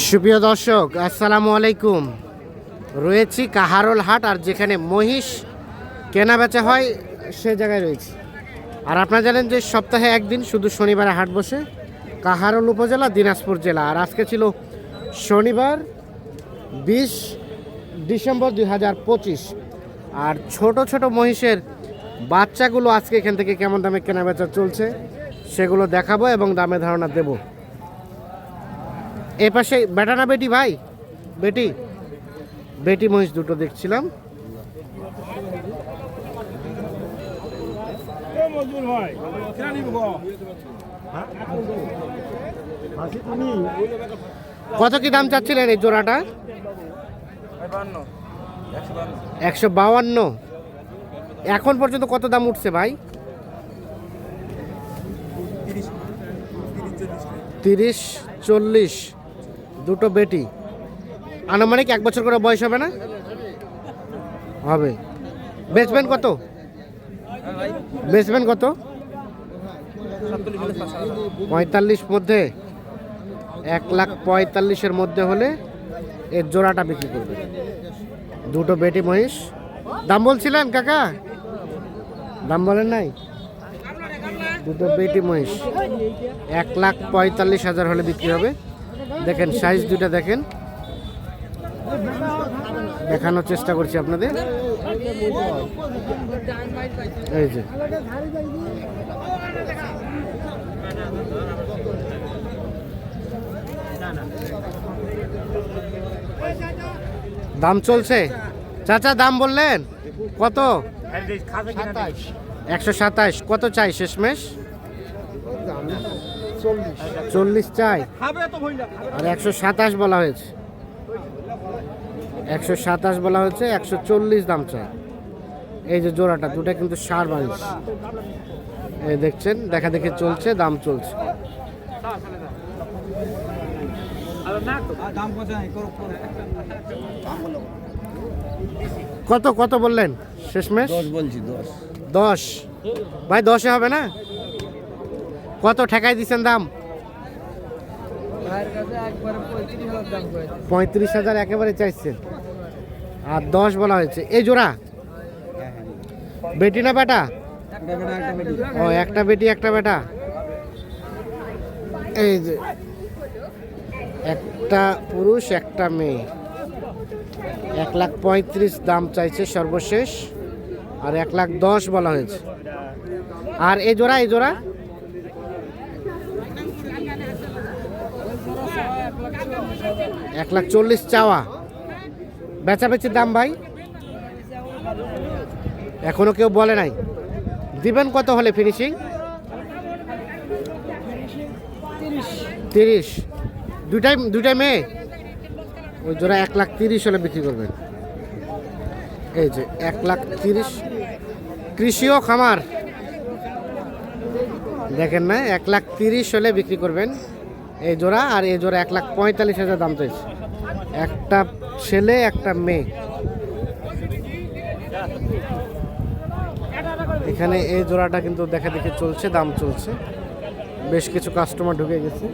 সুপ্রিয় দর্শক, আসসালামু আলাইকুম। রয়েছি কাহারোল হাট আর যেখানে মহিষ কেনা বেচা হয়, সে জায়গায় রয়েছি। আর আপনারা জানেন যে সপ্তাহে একদিন শুধু শনিবারে হাট বসে, কাহারোল উপজেলা, দিনাজপুর জেলা। আর আজকে ছিল শনিবার বিশ ডিসেম্বর দুই হাজার পঁচিশ। আর ছোট ছোট মহিষের বাচ্চাগুলো আজকে এখান থেকে কেমন দামে কেনা বেচা চলছে, সেগুলো দেখাবো এবং দামে ধারণা দেবো। এ পাশে বেটা না বেটি ভাই? বেটি? বেটি মহিষ দুটো দেখছিলাম। গো? কত কি দাম চাচ্ছিলেন এই জোড়াটা? একশো বাউান্ন এখন পর্যন্ত কত দাম উঠছে ভাই? তিরিশ চল্লিশ। দুটো বেটি। আনুমানিক এক বছর করে বয়স হবে না? হবে। বেচবেন কত? বেচবেন কত? পঁয়তাল্লিশ মধ্যে। এক লাখ পঁয়তাল্লিশের মধ্যে হলে এর জোড়াটা বিক্রি করবে। দুটো বেটি মহিষ। দাম বলছিলেন কাকা? দাম বলেন নাই? দুটো বেটি মহিষ। এক লাখ পঁয়তাল্লিশ হাজার হলে বিক্রি হবে। দেখেন সাইজ দুটা দেখেন। দেখানোর চেষ্টা করছি আপনাদের। এই যে। দাম চলছে? চাচা, দাম বললেন? কত? একশো সাতাশ কত চাই শেষমেশ? চল্লিশ। চাই। আর একশো সাতাশ বলা হয়েছে। একশো সাতাশ বলা হয়েছে একশো চল্লিশ দাম চাই। এই যে জোড়াটা দুটা কিন্তু সার বানিশ এই দেখছেন দেখা দেখে চলছে দাম চলছে। কত কত কত বললেন? শেষমেশ? দশ বলছি দশ। দশ। ভাই দশে হবে না? কত ঠেকাই দিচ্ছেন দাম? পঁয়ত্রিশ হাজার একেবারে চাইছেন। আর দশ বলা হয়েছে। এই জোড়া? বেটি না বেটা? ও, একটা বেটি, একটা বেটা। এই যে, একটা পুরুষ, একটা মেয়ে। এক লাখ পঁয়ত্রিশ দাম চাইছে সর্বশেষ। আর এক লাখ দশ বলা হয়েছে। আর এই জোড়া এই জোড়া? এক লাখ চল্লিশ চাওয়া। বেচাবেচির দাম ভাই? এখনও কেউ বলে নাই। দিবেন কত হলে ফিনিশিং তিরিশ। দুইটাই দুইটাই মেয়ে? ওই জোড়া এক লাখ তিরিশ হলে বিক্রি করবেন। এই যে এক লাখ তিরিশ। কৃষিও খামার। দেখেন না, এক লাখ তিরিশ হলে বিক্রি করবেন। এই জোড়া আর এই জোড়া এক লাখ পঁয়তাল্লিশ হাজার দাম চাইছে। একটা ছেলে একটা মেয়ে। এখানে এই জোড়াটা কিন্তু দেখা দেখে চলছে দাম চলছে। বেশ কিছু কাস্টমার ঢুকে গেছে।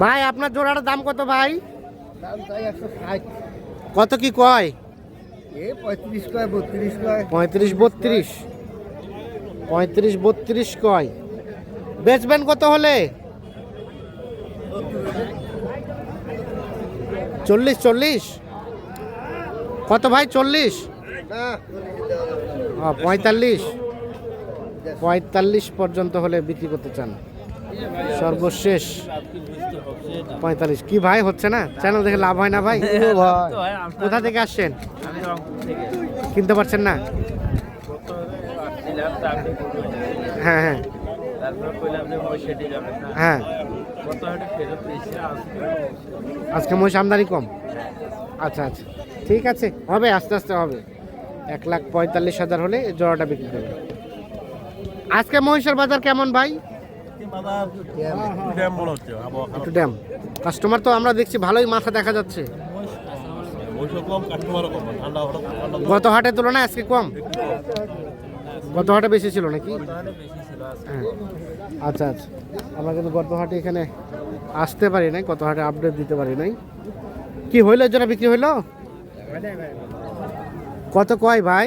ভাই আপনার জোড়াটার দাম কত ভাই? কত কি কয়? এ পঁয়ত্রিশ কয় বত্রিশ কয়। পঁয়ত্রিশ বত্রিশ। পঁয়ত্রিশ বত্রিশ কয়? বেচবেন কত হলে? চল্লিশ চল্লিশ? কত ভাই চল্লিশ? পঁয়তাল্লিশ। পঁয়তাল্লিশ পর্যন্ত হলে বিক্রি করতে চান। সর্বশেষ পঁয়তাল্লিশ। কি ভাই হচ্ছে না? চ্যানেল দেখে লাভ হয় না ভাই। কোথা থেকে আসছেন? কিনতে পারছেন না? আসছিলাম তা আপনি হ্যাঁ হ্যাঁ। তারপর কইলাম যে মহিষাটি যাবেন না। হ্যাঁ। কত হাটে ফেরত দিয়েছে আজকে আজকে মহিষ আমদানি কম? আচ্ছা আচ্ছা। ঠিক আছে হবে আস্তে আস্তে হবে। এক লাখ পঁয়তাল্লিশ হাজার হলে জোড়াটা বিক্রি করবে আজকে মহিষের বাজার কেমন ভাই? একটু ড্যাম। কাস্টমার তো আমরা দেখছি ভালোই মাথা দেখা যাচ্ছে। গত হাটের তুলনায় আজকে কম। গত হাটে বেশি ছিল নাকি হ্যাঁ। আচ্ছা আচ্ছা। আমরা কিন্তু গত হাটে এখানে আসতে পারি নাই গত হাটে আপডেট দিতে পারি নাই। কি হইল জোড়া বিক্রি হইল? কত কয় ভাই?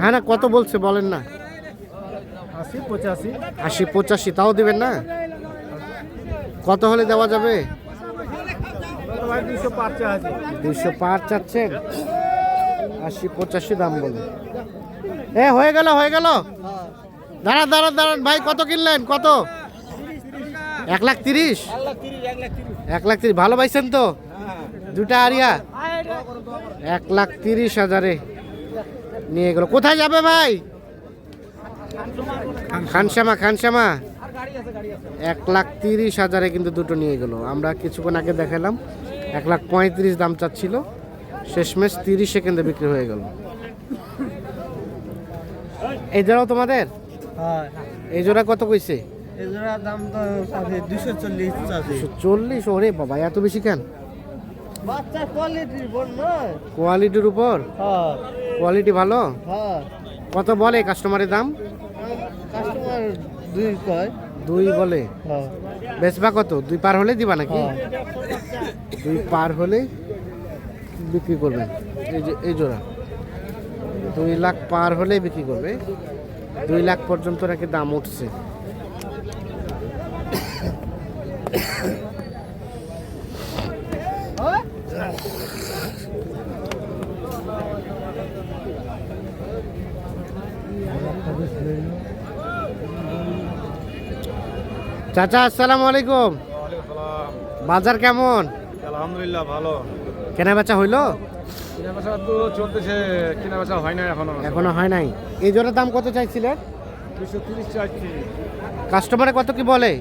হ্যাঁ না কত বলছে বলেন না। আশি পঁচাশি তাও দিবেন না? কত হলে দেওয়া যাবে? দুশো পাঁচ চাচ্ছেন। আশি পঁচাশি দাম বলে। এ, হয়ে গেল হয়ে গেল। দাঁড়ান দাঁড়ান দাঁড়ান। ভাই, কত কিনলেন? কত? এক লাখ তিরিশ? এক লাখ তিরিশ। ভালো পাইছেন তো? দুটা আরিয়া। এক লাখ তিরিশ হাজারে নিয়ে গেল। কোথায় যাবে ভাই? খানশ্যামা খানশ্যামা। এক লাখ তিরিশ হাজারে কিন্তু দুটো নিয়ে গেল। আমরা কিছুক্ষণ আগে দেখালাম। এক লাখ পঁয়ত্রিশ দাম চাচ্ছিল। শেষমেশ তিরিশ সেকেন্ডে বিক্রি হয়ে গেল। এই জোড়াও তোমাদের? এই জোড়া কত কইছে? চল্লিশ ওরে বাবা এত বেশি কেন? কোয়ালিটির উপর? কোয়ালিটি ভালো? কত বলে কাস্টমারের দাম? কাস্টমার দুই কয়। দুই বলে। বেচবা কত? দুই পার হলে দিবা নাকি? দুই পার হলে? বিক্রি করবেন। এই যে, এই জোড়া। দুই লাখ পার হলে বিক্রি করবে। দুই লাখ পর্যন্ত নাকি দাম উঠছে। চাচা, আসসালামু আলাইকুম। বাজার কেমন? আলহামদুলিল্লাহ ভালো। কেনা বেচা হইল? কিনা বেচা তো চলতেছে কিনা বেচা হয় না এখনও। এখনও হয় নাই। এই জোড়ার দাম কত চাইছিলেন? দুশো তিরিশ চাইছি। কাস্টমারে কত কি বলে?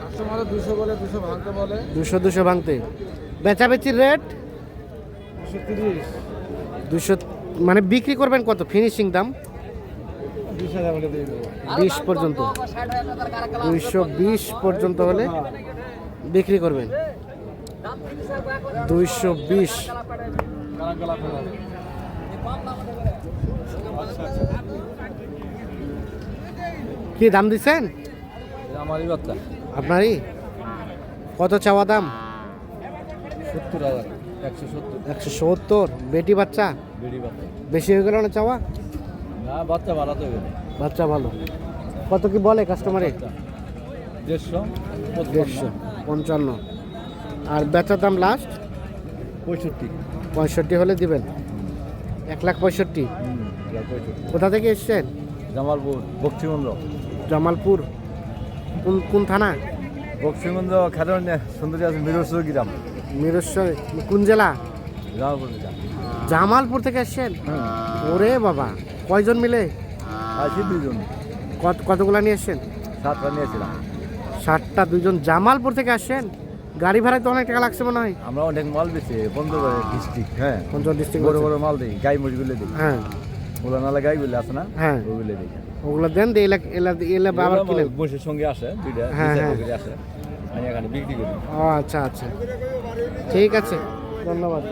কাস্টমার দুশো বলে দুশো ভাঙতে বলে। দুশো দুশো ভাঙতে। বেচা বেচির রেট? দুশো তিরিশ। দুশো মানে বিক্রি করবেন কত? ফিনিশিং দাম? বিশ পর্যন্ত। দুইশো বিশ পর্যন্ত হলে বিক্রি করবেন। দুইশো বিশ। কি দাম দিচ্ছেন? আমারই বাচ্চা। আপনারই? কত চাওয়া দাম? সত্তর হাজার একশো সত্তর। একশো সত্তর। বেটি বাচ্চা? বেশি হয়ে গেল না চাওয়া? না বাচ্চা ভালো তো বাচ্চা ভালো। কত কি বলে কাস্টমারে দেড়শো দেড়শো পঞ্চান্ন। আর বেচার দাম লাস্ট পঁয়ষট্টি। পঁয়ষট্টি হলে দিবেন। এক লাখ পঁয়ষট্টি। কোথা থেকে এসছেন? জামালপুর বক্সিগঞ্জ জামালপুর। কোন কোন থানা? বক্সিগঞ্জ খেলার সুন্দরী আছে মিরসুর গ্রাম। মিরেশ্বর কোন জেলা? জামালপুর জামালপুর থেকে এসছেন? ওরে বাবা। কয়জন মিলে? আছি দুজন কত কতগুলা নিয়ে এসছেন? সাতটা নিয়েছিলাম ষাটটা দুজন জামালপুর থেকে আসছেন গাড়ি ভাড়ায় তো অনেক টাকা লাগছে মনে হয়। আমরা অনেক মাল বেছি পঞ্চগড় ডিস্ট্রিক্ট হ্যাঁ। পঞ্চম ডিস্ট্রিক্ট বড় বড় মাল দিই গাই মজগুলো দিই। হ্যাঁ। ওগুলো নালা গাইগুলো আছে না? হ্যাঁ। ওগুলো দিই। ওগুলো দেন দিয়ে এলা এলা এলা আবার কিনেন। বসে সঙ্গে আসে দুইটা হ্যাঁ, হ্যাঁ। আসে। আমি এখানে বিক্রি করি। ও আচ্ছা আচ্ছা। ঠিক আছে ধন্যবাদ।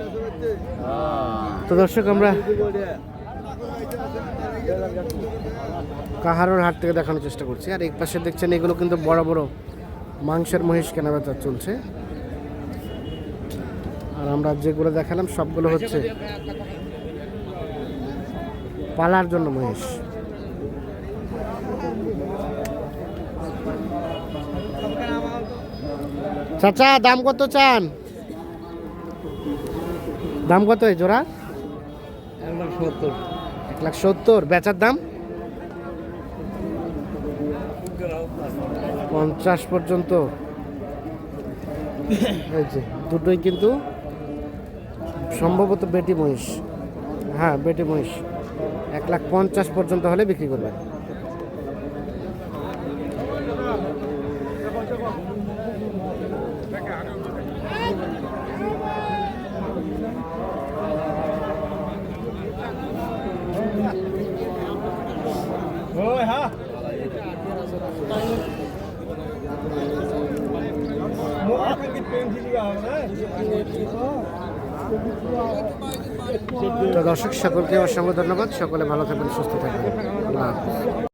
তো দর্শক আমরা কাহারোর হাট থেকে দেখানোর চেষ্টা করছি। আর এই পাশে দেখছেন এগুলো কিন্তু বড় বড় মাংসের মহিষ কেনাবেচা চলছে। আর আমরা যেগুলো দেখালাম সবগুলো হচ্ছে পালার জন্য মহিষ। চাচা দাম কত চান? দাম কত এই জোড়া? এক লাখ সত্তর। এক লাখ সত্তর। বেচার দাম? পঞ্চাশ পর্যন্ত। যে, দুটোই কিন্তু সম্ভবত বেটি মহিষ। হ্যাঁ বেটি মহিষ। এক লাখ পঞ্চাশ পর্যন্ত হলে বিক্রি করবে তো দর্শক সকলকে অসংখ্য ধন্যবাদ। সকলে ভালো থাকবেন সুস্থ থাকবেন।